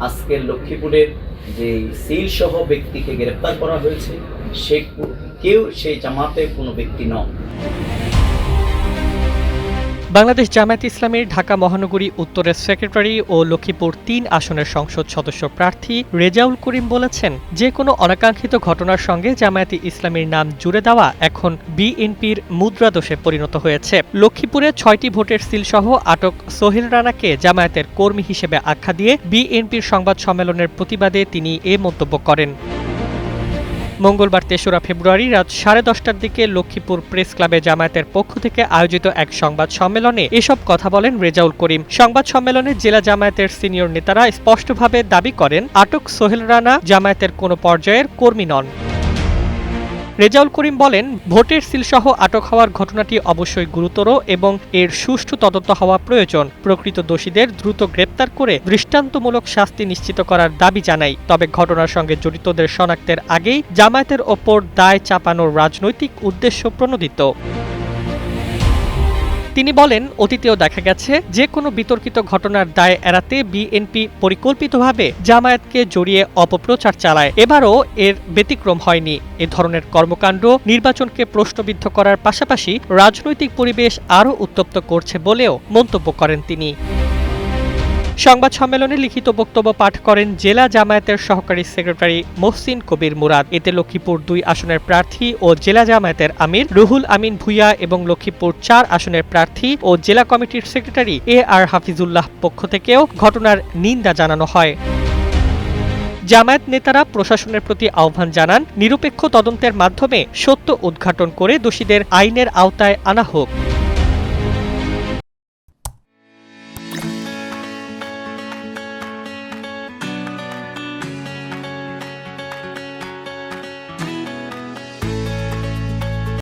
আজকের লক্ষ্মীপুরের যে সিল সহ ব্যক্তিকে গ্রেপ্তার করা হয়েছে, সে কেউ সেই জামাতে কোনো ব্যক্তি নয় বাংলাদেশ জামায়াত ইসলামীর ঢাকা মহানগরী উত্তরের সেক্রেটারি ও লক্ষ্মীপুর তিন আসনের সংসদ সদস্য প্রার্থী রেজাউল করিম বলেছেন যে কোনো অনাকাঙ্ক্ষিত ঘটনার সঙ্গে জামায়াতে ইসলামীর নাম জুড়ে দেওয়া এখন বিএনপির মুদ্রাদোষে পরিণত হয়েছে। লক্ষ্মীপুরে ছয়টি ভোটের সিলসহ আটক সোহেল রানাকে জামায়াতের কর্মী হিসেবে আখ্যা দিয়ে বিএনপির সংবাদ সম্মেলনের প্রতিবাদে তিনি এ মন্তব্য করেন। মঙ্গলবার তেসরা ফেব্রুয়ারি রাত সাড়ে দশটার দিকে লক্ষ্মীপুর প্রেস ক্লাবে জামায়াতের পক্ষ থেকে আয়োজিত এক সংবাদ সম্মেলনে এসব কথা বলেন রেজাউল করিম। সংবাদ সম্মেলনে জেলা জামায়াতের সিনিয়র নেতারা স্পষ্টভাবে দাবি করেন, আটক সোহেল রানা জামায়াতের কোনো পর্যায়ের কর্মী নন। রেজাউল করিম বলেন, ভোটের সিলসহ আটক হওয়ার ঘটনাটি অবশ্যই গুরুতর এবং এর সুষ্ঠু তদন্ত হওয়া প্রয়োজন। প্রকৃত দোষীদের দ্রুত গ্রেপ্তার করে দৃষ্টান্তমূলক শাস্তি নিশ্চিত করার দাবি জানাই। তবে ঘটনার সঙ্গে জড়িতদের শনাক্তের আগেই জামায়াতের ওপর দায় চাপানোর রাজনৈতিক উদ্দেশ্য প্রণোদিত। তিনি বলেন, অতীতেও দেখা গেছে যে কোনো বিতর্কিত ঘটনার দায় এড়াতে বিএনপি পরিকল্পিতভাবে জামায়াতকে জড়িয়ে অপপ্রচার চালায়। এবারও এর ব্যতিক্রম হয়নি। এ ধরনের কর্মকাণ্ড নির্বাচনকে প্রশ্নবিদ্ধ করার পাশাপাশি রাজনৈতিক পরিবেশ আরও উত্তপ্ত করছে বলেও মন্তব্য করেন তিনি। সংবাদ সম্মেলনে লিখিত বক্তব্য পাঠ করেন জেলা জামায়াতের সহকারী সেক্রেটারি মোহসিন কবির মুরাদ। এতে লক্ষ্মীপুর দুই আসনের প্রার্থী ও জেলা জামায়াতের আমির রুহুল আমিন ভুইয়া এবং লক্ষ্মীপুর চার আসনের প্রার্থী ও জেলা কমিটির সেক্রেটারি এ আর হাফিজুল্লাহ পক্ষ থেকেও ঘটনার নিন্দা জানানো হয়। জামায়াত নেতারা প্রশাসনের প্রতি আহ্বান জানান, নিরপেক্ষ তদন্তের মাধ্যমে সত্য উদ্ঘাটন করে দোষীদের আইনের আওতায় আনা হোক।